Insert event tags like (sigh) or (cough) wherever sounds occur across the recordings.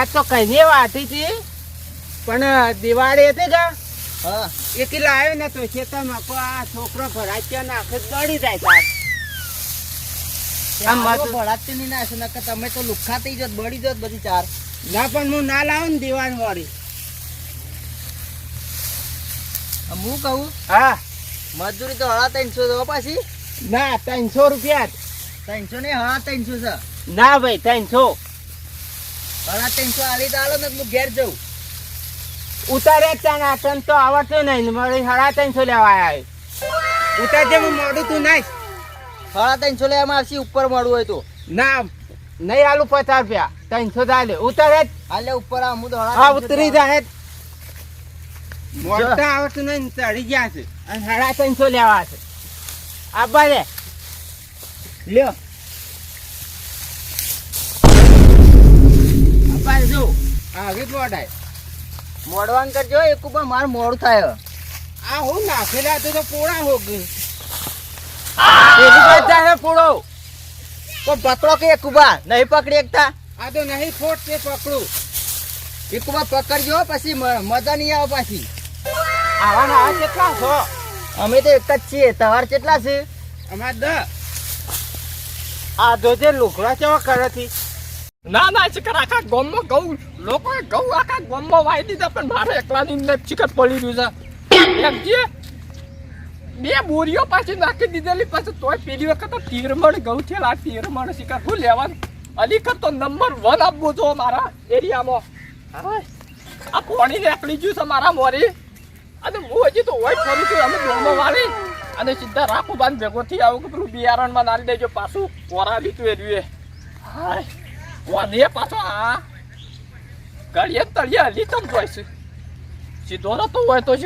આ તો કઈ વાતી હતી પણ દિવાળી હતી કે? હા. એક લાવ્યો ને તો ખેતરમાં કો આ છોકરો ભરાચ્યો ને તો દોડી જાય તાર આમ આમ બધું- ભળાતી નહીં ના નકર તમે તો લુખ્ખા થઈ જોત બળી જોત બધી ચાર. ના પણ હું ના લાવું ને દિવાળી વાળી. હું કહું? હા. મજૂરી તો હળા ત્રણસો પાછી. ના ત્રણસો રૂપિયા ત્રણસો ને હળા ત્રણસો છે. ના ભાઈ ત્રણસો. હળા ત્રણસો તો આલો ને હું ઘેર જઉં. ઉતારે ત્યાં નાટન તો આવડતું નહીં. મારી સાડા ત્રણસો લેવા આવ્યા ઉતારજે હું મોડું તું નહીં સાડા ત્રણસો લેવામાં આવશે ઉપર મળવું હોય તો. ના નહીં આલુ પચાસ રૂપિયા. ત્રણસો ચાલે ઉતારે હાલે ઉપર આ હું ઉતરી જાય મોડતા આવડતું નહીં ચડી ગયા છે. અને સાડા ત્રણસો લેવા છે. આબા રે લ્યો આબા રે જો આવી જ મોડાય મોડવાન કરજો એક ઉપર માર મોડું થાય. આ હું નાખેલા તો તો પોળા હો ગયું પોળો તો પકડો કે એક ઊભા નહીં પકડી એકતા? આ તો નહીં ફોટ તે પકડું. એક ઊભા પકડજો પછી મજા નહીં આવે પાછી. આવા ના કેટલા છો? અમે તો એક જ છીએ તમારે કેટલા છે? અમાર દ આ જોજે લુકડા કેવા કરે છે? ના ના ચિકન આખા ગામમાં ગૌ લોકો ગૌ આખા ગામમાં વાઈ દીધા, પણ મારે એકલાની અંદર ચિકન પડી રહ્યું છે. એકજીએ જે બે બોરીઓ પાછી નાખી દીધેલી, પાછી તોય પેલી વખત તીરમણ ગૌ છે આ તીરમણ શિકાર. શું લેવાનું? અલી તો નંબર વન આપવું છો મારા એરિયામાં. હા આ પાણી નીકળી ગયું છે મારા મોરી. અને હું હજી તો હોય ફરું છું, અમે ડોમો વાળી અને સીધા રાખું બાંધ ભેગો થી આવું કે પેલું બિયારણમાં નાલી દેજો, પાછું વરાવી તું એર્યું હાય. કોને પાછો આ ગળીએ તળીએ હલી છે સીધો નતો હોય તો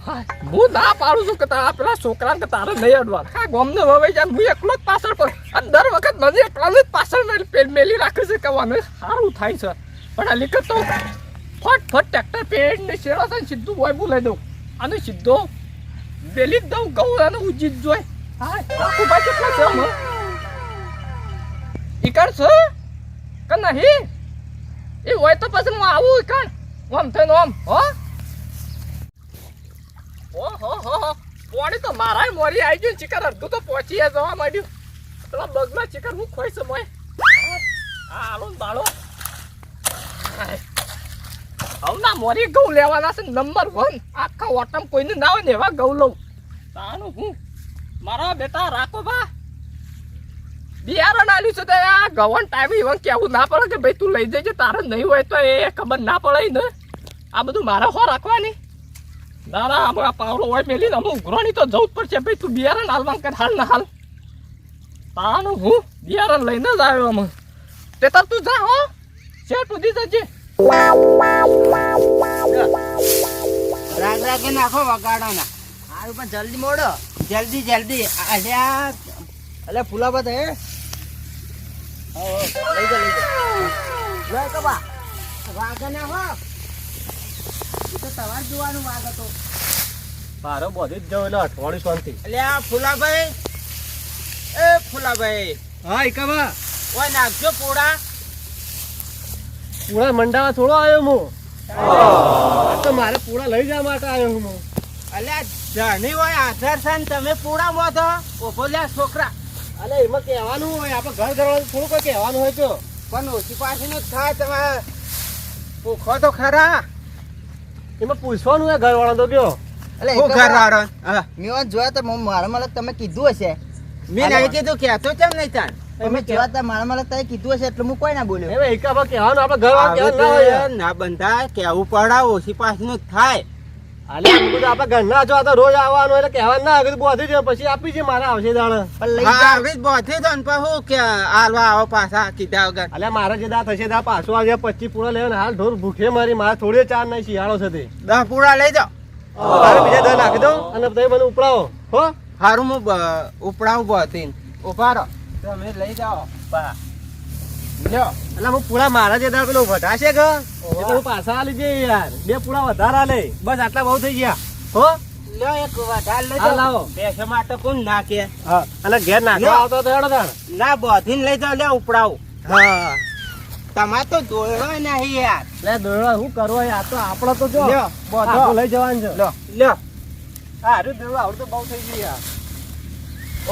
હાય હું ના પાડું છું કે પેલા છોકરાને તારે નહીં અડવા હા ગોમને વવાઈ જાય હું એકલો જ પાછળ પર અને દર વખત મને એકલાને જ પાછળ મેલ- રાખે છે કે સારું થાય છે પણ આ લીકર તો ફટ ફટ ટ્રેક્ટર પેડને શેરો છે સીધું હોય બોલાવી દઉં અને સીધો વેલી જ દઉં ઘઉં અને જોઈ હા ઈકણ છે કે નહીં? એ હોય તો પછી હું આવું ઈકણ ઓમ થઈને ઓમ હો? ઓ હો હો પોણી તો મારાય મોરી આવી ગયું ચિકન. અડધું તો પહોંચી જવા માંડ્યું. પેલા બગલા ચિકન હું ખોઈ છે મોય હાલો હવે ના મોરી ઘઉં લેવાના છે નંબર વન. આખા ઓટમ કોઈને ના હોય ને એવા ઘઉં લઉં. તાનું હું? મારા બેટા રાખો બા બિયારણ આલ્યું છે તો આ ગવન ટાઈમ ઇવન કેવું ના પડે કે ભાઈ તું લઈ જજે તારે નહીં હોય તો એ ખબર ના પડે ને. આ બધું મારે હો રાખવાની. ના ના આમ આ પાવડો હોય મેલી ને અમુક ઉઘરોની તો જવું જ પડશે. ભાઈ તું બિયારણ હાલવા કર હાલ ના હાલ. તાનું હું બિયારણ લઈને જ આવ્યો અમે તે તાર તું જા હો. શેઠ સુધી જજે. રાગ રાગે નાખો વગાડોના. હારું પણ જલ્દી મોડો. જલ્દી જલ્દી. અલ્યા એટલે ફુલાબત હો, લઈ જા લઈ જા લે કબા વાગે નાખો એ તો તમારે જોવાનું વાગ હતો મારો બધી જ જવું અઠવાડિયું શાંતિ. અલ્યા ફુલાભાઈ. એ ફુલાભાઈ. હા કબા ઓય નાખજો પોળા પૂળા મંડાવા થોડો આવ્યો હું. આ તો મારે પૂળા લઈ જવા માટે આવ્યો હું. અલ્યા જાણી હોય આધાર છે તમે પૂળા મો તો. લ્યા છોકરા. અલે એમાં કહેવાનું હોય આપણે ઘર ઘરવાનું થોડું કોઈ કહેવાનું હોય તો. પણ ઓછી પાછીનું જ થાય તમારે પૂખો તો ખરા. એમાં પૂછવાનું હોય ઘરવાળા તો કયો. એટલે હું મેં જોયા તો મારા માલક તમે કીધું હશે. મેં નહીં કીધું કે તો કેમ નહીં તાન તમે જોયા તા મારા માલક તમે કીધું હશે એટલે હું કોઈ ના બોલ્યો. હવે એકા કહેવાનું આપણે ઘરવાળા ના હોય. બંધાય કેવું પડા ઓછી પાછીનું જ થાય. અલે બધું આપણે ઘરના આ તો રોજ આવવાનું એટલે કહેવાનું ના આગળ બોધી જાય પછી આપી છે મારા આવશે દાણા. પણ લઈ જા ને કે આલવા આવો પાછા કીધા વગર. અલે મારે જે દા થશે દા પાછો આજે પચીસ પૂરા લેવાના હાલ ઢોર ભૂખે મારી મારે થોડી ચાર નહીં શિયાળો છે તે. દસ પૂરા લઈ જાઓ. તારે બીજા દસ નાખી દો અને તમે મને ઉપડાવો હો? હારું હું ઉપડાવું બોથી ઉપાડો તમે લઈ જાઓ. બા. એટલે હું પૂરા મારા જે દા પેલો વધાશે કે? એ તો હું પાછા આલી દે યાર. બે પૂરા વધારે આલે. બસ આટલા બહુ થઈ ગયા. હો? લ્યો એક વધારે લઈ લાવો. જાઓ માટે કોણ ના હા અને ઘેર નાખવા આવતો તો હેડો ના બોધીને લઈ જાઓ લ્યો ઉપડાવું. હા. તમારે તો દોડો નહીં યાર. લે દોડવા શું કરવો યાર? તો આપણે તો જો. બોધો. લઈ જવાનું છે. લો લ્યો. હારું આવડતું બહુ થઈ ગયું યાર.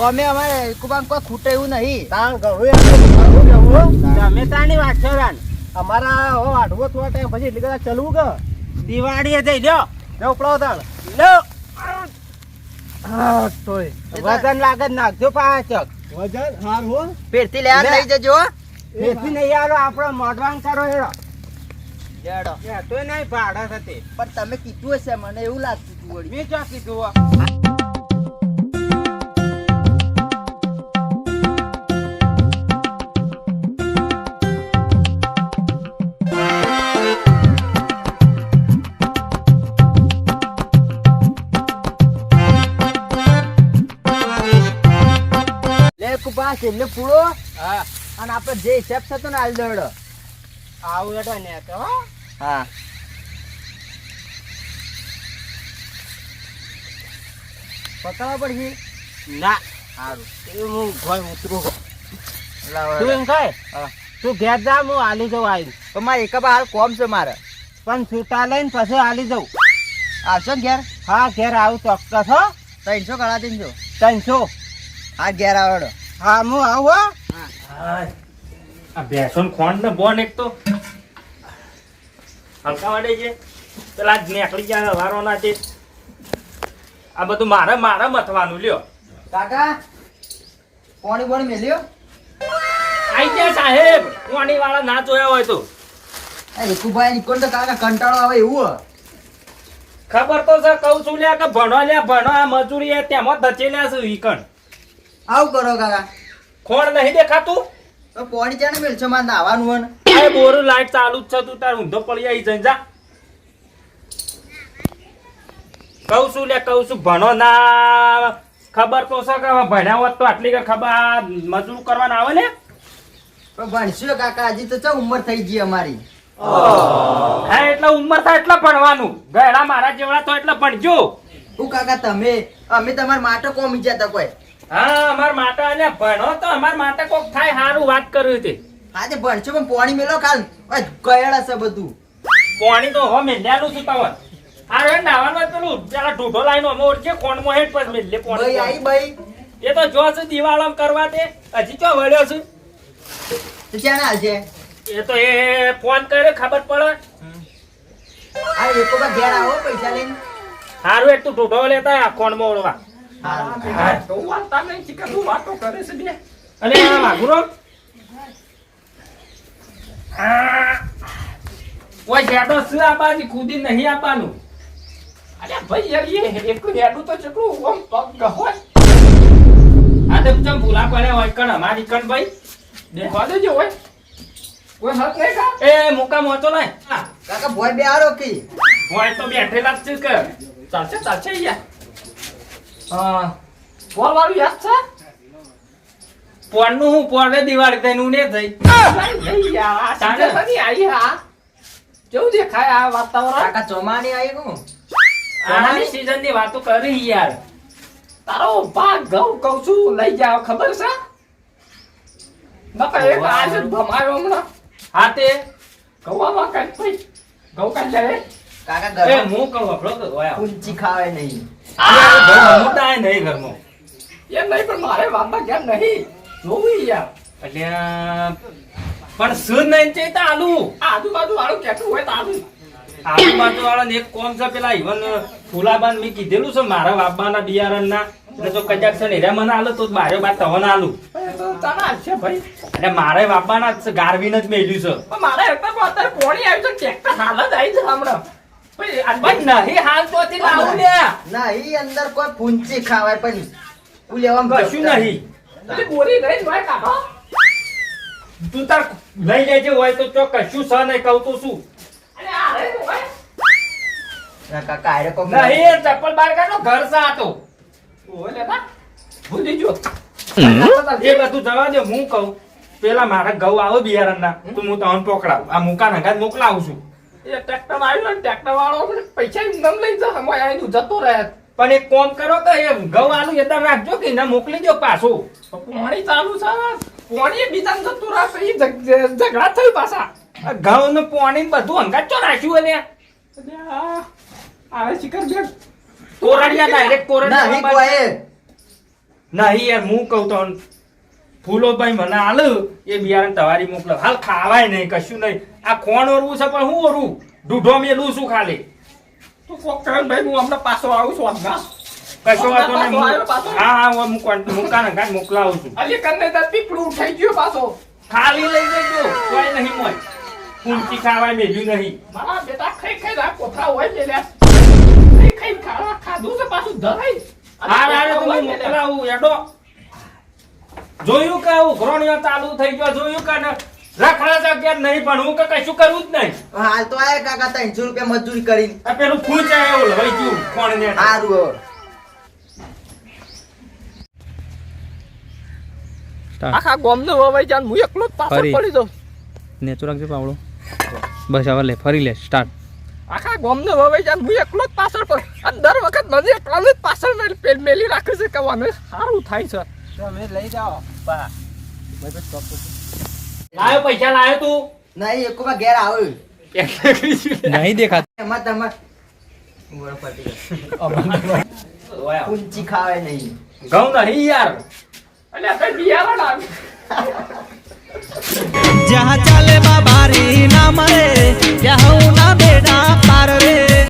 અમે અમારે કુબાન કોઈ ખૂટે એવું નહીં. તાણ ઘણું તમે તાની વાત છો રાન. અમારા હવે આઠવો થોડા ટાઈમ પછી એટલી કદાચ ચલવું કે? દિવાળીએ જઈ લ્યો. જો ઉપડો તાણ. લ્યો. હા તોય. વજન લાગે તો નાખજો પાછક વજન? હાર હો. પેરથી લેવા લે. લઈ જજો હો. નહીં યાર આપણો મોઢવાન કરો હેડો. તો નહીં ભાડા થતી પણ તમે કીધું હશે મને એવું લાગતું હતું. મેં ક્યાં કીધું છેલ્લે પૂરો? હા. અને આપણે જે હિસાબ થતો ને આલદડ આવું હેડો ને તો હા. પકડવા પડશે ના. સારું. એ હું ઘર ઉતરું તું એમ કહે તું ઘેર જા હું આલી જઉં આવી તો મારે એક હાલ કોમ છે મારે. પણ છૂટા લઈને પછી હાલી જઉં. આવશો ઘેર? હા ઘેર આવું ચોક્કસ હો. ત્રણસો ગળા ત્રણસો ત્રણસો. હા ઘેર આવડો હા હું આવું હા. આ ભેસન ખોંડ ને બોન એક તો. હલકા વાડે છે. પેલા આજ નેકળી ગયા વારોના છે. આ બધું મારે મારે મથવાનું લ્યો. કાકા પાણી બોણી મેલ્યો? આઈ ગયા સાહેબ. પાણી વાળા ના જોયા હોય તો. કાકા કંટાળો આવે એવું હો. ખબર તો છે કહું છું લ્યા કે ભણો લ્યા ભણો આ મજૂરી એ તેમાં ધચેલ્યા છે વીકણ આવું કરો કાકા. ખોણ નહીં દેખાતું? તો પોણી ચાને મેલશો મારે નાવાનું હોય ને. આ બોરું લાઈટ ચાલુ જ છે તું તાર ઊંધો પડી આવી જઈ જા. કહું છું લે કહું છું ભણો ના. ખબર તો છે કે ભણ્યા હોત તો આટલી કે ખબર મજૂર કરવાના આવે ને? ભણશું કાકા હજી તો ચા ઉંમર થઈ ગઈ અમારી. હા એટલે ઉંમર થાય એટલે ભણવાનું. ગયડા મારા જેવડા તો એટલે ભણજો. હું કાકા તમે અમે તમારા માટે કોમ વિચારતા કોઈ. હા અમાર અને ભણો તો અમાર કોક થાય સારું વાત કર્યું આજે ભણશો પણ પાણી મેલો કાલ ગયેલા છે બધું. પાણી તો હો મેલ્યાનું છું તવન આ રે નાવાનું પેલું પેલા ઢૂઢો લાઈનો અમે ઓળખીએ કોણમાં હેડ પછી મેલ્લે ભાઈ આઈ ભાઈ એ તો જો છે દિવાળો કરવા તે હજી ચો વળ્યો છું. ચાને હાલ છે એ તો એ ફોન કરે ખબર પડે. આ એકો ઘેર આવો પૈસા લઈને. હારું એક તું ઢૂઢો લેતા કોણ કોણમાં ઓળવા. કૂદી નહીં આપવાનું. અરે ભાઈ યાર, એ એકલું હેડું તો ચેટલું આમ પગ ગહોય. આ તો ચમ ભૂલા પડે હોય કણ, અમારી કણ ભાઈ. દેખવા દેજો હોય. કોઈ હક નહીં કા? એ મુકા મોતો નહીં. હા, કાકા ભોય બે આરો કી હોય તો બેઠેલા જ છે કે. ચાલશે ચાલશે યાર હા. વાળું યાદ છે? પોરનું હું પોરે દિવાળી થઈને નું ને થઈ. સાંજે બધી આવી હા. કેવું દેખાય આ વાતાવરણ? કાકા ચોમાની આવી ગયું. આની સીઝનની વાતો કરી યાર. તારો ભાગ ઘઉં કહું છું લઈ જાવ ખબર છે? નકર એક આજે ભમાયો હમણાં. હા તે. ગવામાં કાંઈ ઘઉં કાંઈ જાય કાકા હું કહું આપણો તો ઊંચી ખાવે નહીં. મોટા નહીં ઘરમાં. એમ નહીં પણ મારે બાપા કેમ નહીં? જોવું યાર. એટલે પણ સુન નહીં છે તો આલુ? આજુબાજુ વાળું કેટલું હોય તો આજુબાજુ વાળા એક કોમ છે પેલા ઈવન ફુલાબાન મેં કીધેલું છે મારા બાપાના બિયારણ ના એટલે તો કદાચ છે ને એરા મને આલો તો બારે બાર તવન આલુ. છે ભાઈ. એટલે મારે બાપાના ગારવીન જ મેલ્યું છે. મારે અત્યારે પોણી આવ્યું છે ટ્રેક્ટર હાલ આવી છે હમણાં. ભાઈ નહીં હાલ તો લાવું ને ના અંદર કોઈ ફૂંચી ખાવાય પણ હું લેવામાં કશું નહીં. બોરી લઈ જોય કાઢો તું તાર લઈ લેજે હોય તો ચો કશું સહ નહીં કહું તો શું? કાકા આરે કોક નહીં ચપ્પલ બાર કાઢો ઘર સાતો ઓલે ના ભૂલી જો એ બધું જવા દે હું કહું પેલા મારા ઘઉં આવે બિયારણના તો હું તમને પકડાવું. આ મુકા નગાત મોકલાવું છું. એ ટ્રેક્ટર આવ્યું ને ટ્રેક્ટર વાળો પૈસા નમ લઈ જા જતો રહે. પણ એક કોમ કરો કે એ ઘઉં આલુ યતા રાખજો કે ના મોકલી દો પાછું. પાણી ચાલુ છે. પાણી બીજાને જતું ઝઘડા પાછા. ઘઉં ને પાણી બધું હંગાત ચો આવે શિખર બેન. કોરડિયા ડાયરેક્ટ નહીં કોરડિયા નહીં યાર હું કહું તો ફૂલો ભાઈ મને હાલ એ બિયારણ તમારી મોકલો. હાલ ખાવાય નહીં કશું નહીં. આ કોણ ઓરવું છે પણ હું ઓરું ઢૂઢો મેલું છું ખાલી. તું કોક કરે ભાઈ હું હમણાં પાછો આવું છું હમણાં કશો વાતો નહીં હું-. હા હા હું મુક- મુકાન મોકલાવું છું. અલી કને તાર પીપળું ઉઠાઈ ગયું પાછો. ખાલી લઈ જજો કોઈ નહીં મોય પૂંચી ખાવાય મેલ્યું નહીં. મારા બેટા ખાઈ ખાઈ આ કોથા હોય ને લ્યા. ખાઈ ખાઈ ખાવા ખાધું છે પાછું ધરાઈ હા હા તમે મોકલાવું એડો જોયું કે ઉઘરોણીઓ ચાલુ થઈ ગયો જોયું કે ને રખડા જગ્યા નહીં પણ હું કે કશું કરવું જ નહીં. હાલ તો આયા કાકા ત્રણસો રૂપિયા મજૂરી કરી. આ પેલું ફૂંચ આવ્યો લઈ ગયું કોણ ને સારું હવે. આખા ગોમને વવાઈ જાન હું એકલો જ પાછળ ફરી. પડી જાઉં. નેચો રાખજો પાવડો. બસ હવે લે ફરી લે સ્ટાર્ટ આખા ગોમને વવાઈ જાન હું એકલો જ પાછળ પર અને દર વખત મને એકલાને જ પાછળ પેલ- મેલી રાખે છે કે મને સારું થાય છે. તમે લઈ જાઓ. બા. લાયો પૈસા લાયો તું. નહીં એકોમાં ઘેર આવે. નહીં દેખાત. એમાં તમે (laughs) પૂંચી ખાવે નહીં. ઘઉં નહીં યાર. એટલે આપણે બિયારણ આવી જહા ચાલે બાબારી ના મરે ત્યાં હું ના બેડા પાર રે